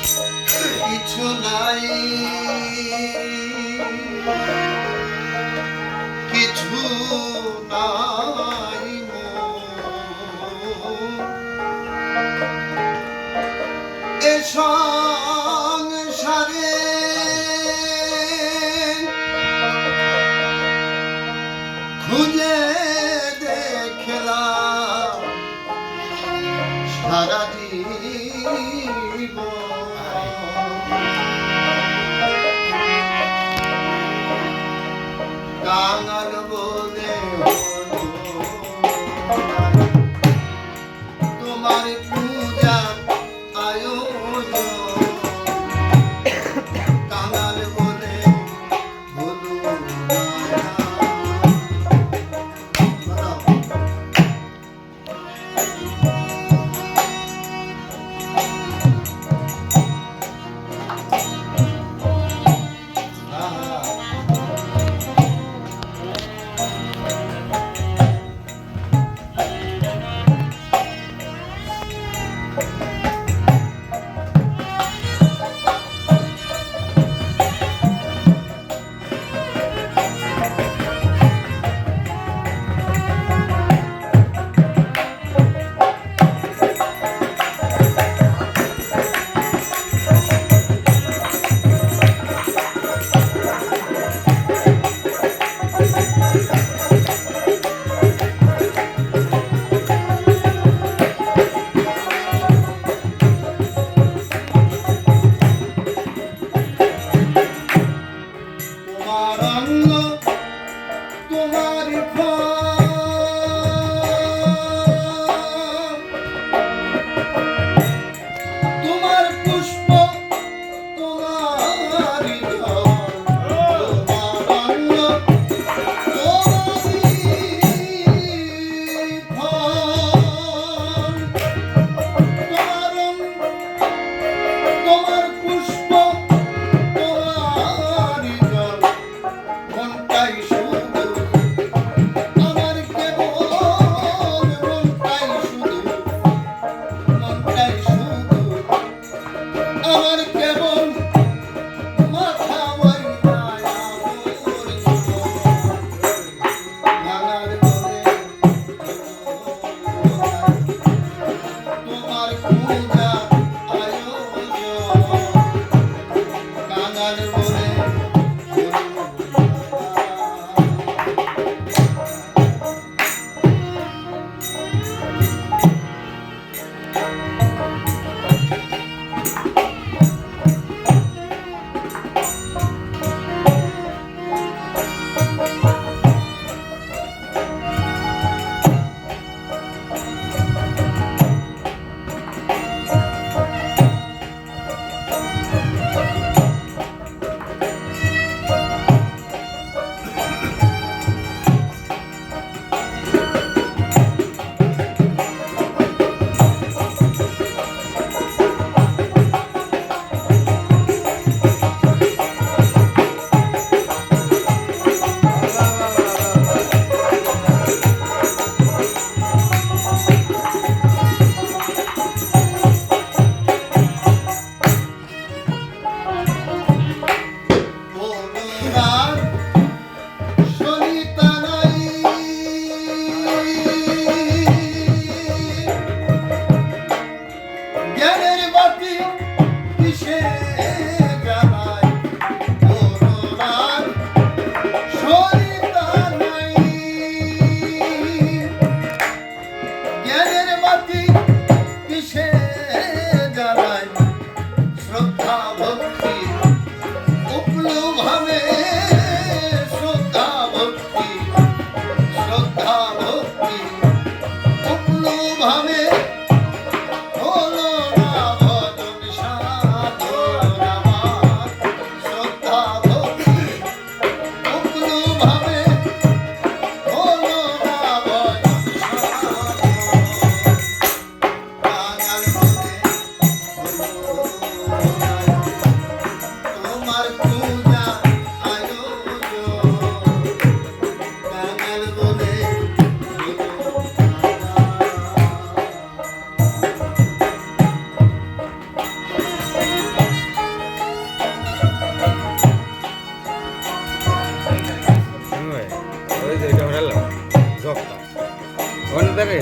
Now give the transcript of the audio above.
কিছু নাই। কিছু নাই এসব সারে খুঁজে দেখলাম সারাদিন 一杯 শ্রদ্ধা ভক্তি উপলুভাবে ஒன்பது